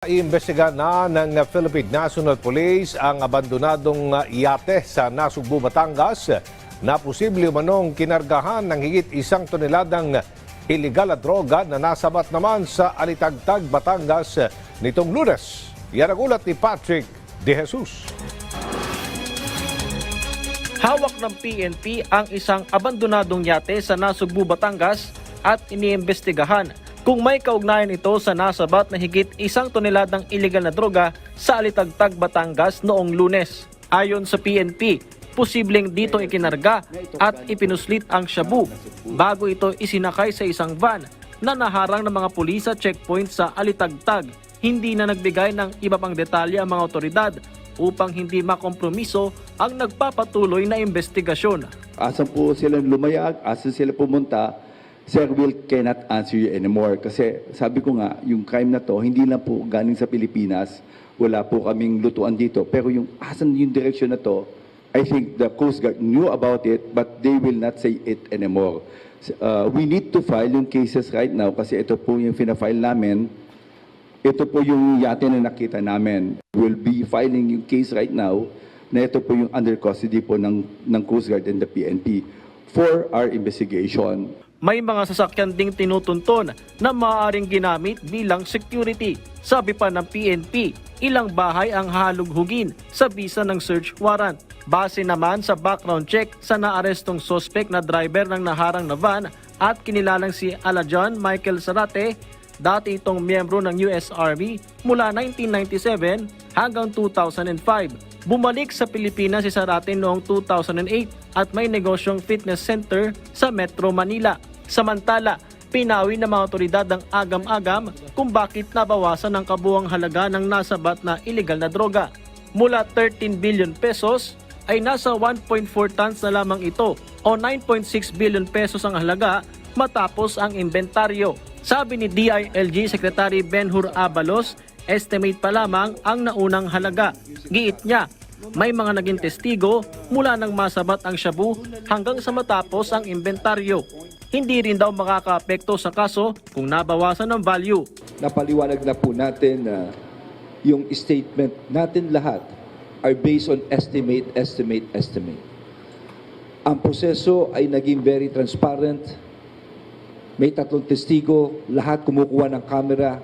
Iimbestiga na ng Philippine National Police ang abandonadong yate sa Nasugbu, Batangas na posible manong kinargahan ng higit isang toneladang iligal na droga na nasabat naman sa Alitagtag, Batangas nitong lunes. Yan ang ulat ni Patrick De Jesus. Hawak ng PNP ang isang abandonadong yate sa Nasugbu, Batangas at iniimbestigahan kung may kaugnayan ito sa nasabat na higit isang toneladang iligal na droga sa Alitagtag, Batangas noong lunes. Ayon sa PNP, posibleng dito ikinarga at ipinuslit ang shabu bago ito isinakay sa isang van na naharang ng mga pulis sa checkpoint sa Alitagtag. Hindi na nagbigay ng iba pang detalye ang mga otoridad upang hindi makompromiso ang nagpapatuloy na investigasyon. Asan po sila lumayag, asan sila pumunta, Sir Will cannot answer you anymore. Kasi sabi ko nga, yung crime na to, hindi lang po galing sa Pilipinas. Wala po kaming lutuan dito. Pero yung asan yung direction na to, I think the Coast Guard knew about it, but they will not say it anymore. Uh, we need to file yung cases right now kasi ito po yung fina-file namin. Ito po yung yate na nakita namin. We'll be filing yung case right now na ito po yung under custody po ng, ng Coast Guard and the PNP for our investigation. May mga sasakyan ding tinutunton na maaaring ginamit bilang security. Sabi pa ng PNP, ilang bahay ang halughugin sa bisa ng search warrant. Base naman sa background check sa naarestong suspect na driver ng naharang na van at kinilalang si Alajon Michael Sarate, dati itong miyembro ng US Army mula 1997 hanggang 2005. Bumalik sa Pilipinas si Sarate noong 2008 at may negosyong fitness center sa Metro Manila. Samantala, pinawi ng mga otoridad ang agam-agam kung bakit nabawasan ang kabuang halaga ng nasabat na illegal na droga. Mula 13 billion pesos ay nasa 1.4 tons na lamang ito o 9.6 billion pesos ang halaga matapos ang inventaryo. Sabi ni DILG Secretary Benhur Abalos, estimate pa lamang ang naunang halaga. Giit niya, may mga naging testigo mula nang masabat ang shabu hanggang sa matapos ang inventaryo. Hindi rin daw makakaapekto sa kaso kung nabawasan ng value. napaliwanag na po natin na yung statement natin lahat are based on estimate, estimate, estimate. Ang proseso ay naging very transparent. May tatlong testigo, lahat kumukuha ng camera.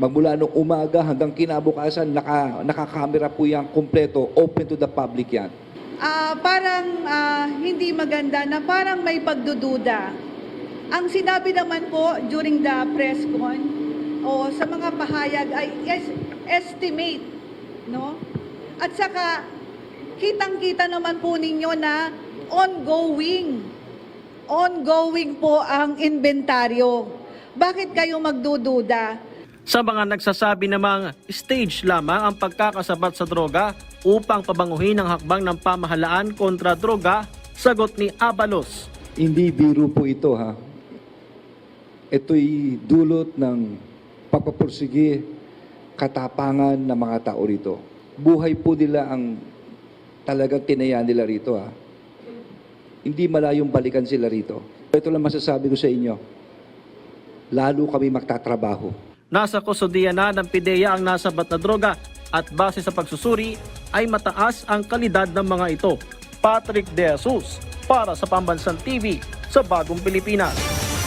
Magmula nung umaga hanggang kinabukasan, naka, nakakamera po yan kompleto, open to the public yan. Ah, parang ah, hindi maganda na parang may pagdududa. Ang sinabi naman po during the press con o sa mga pahayag ay es- estimate, no? At saka kitang-kita naman po ninyo na ongoing. Ongoing po ang inventaryo. Bakit kayo magdududa? Sa mga nagsasabi namang stage lamang ang pagkakasabat sa droga upang pabanguhin ang hakbang ng pamahalaan kontra droga, sagot ni Abalos. Hindi biro po ito ha. Ito'y dulot ng pagpapursige katapangan ng mga tao rito. Buhay po nila ang talagang tinaya nila rito ha. Hindi malayong balikan sila rito. Ito lang masasabi ko sa inyo. Lalo kami magtatrabaho. Nasa kustodiya na ng PIDEA ang nasabat na droga at base sa pagsusuri ay mataas ang kalidad ng mga ito. Patrick De Jesus para sa Pambansang TV sa Bagong Pilipinas.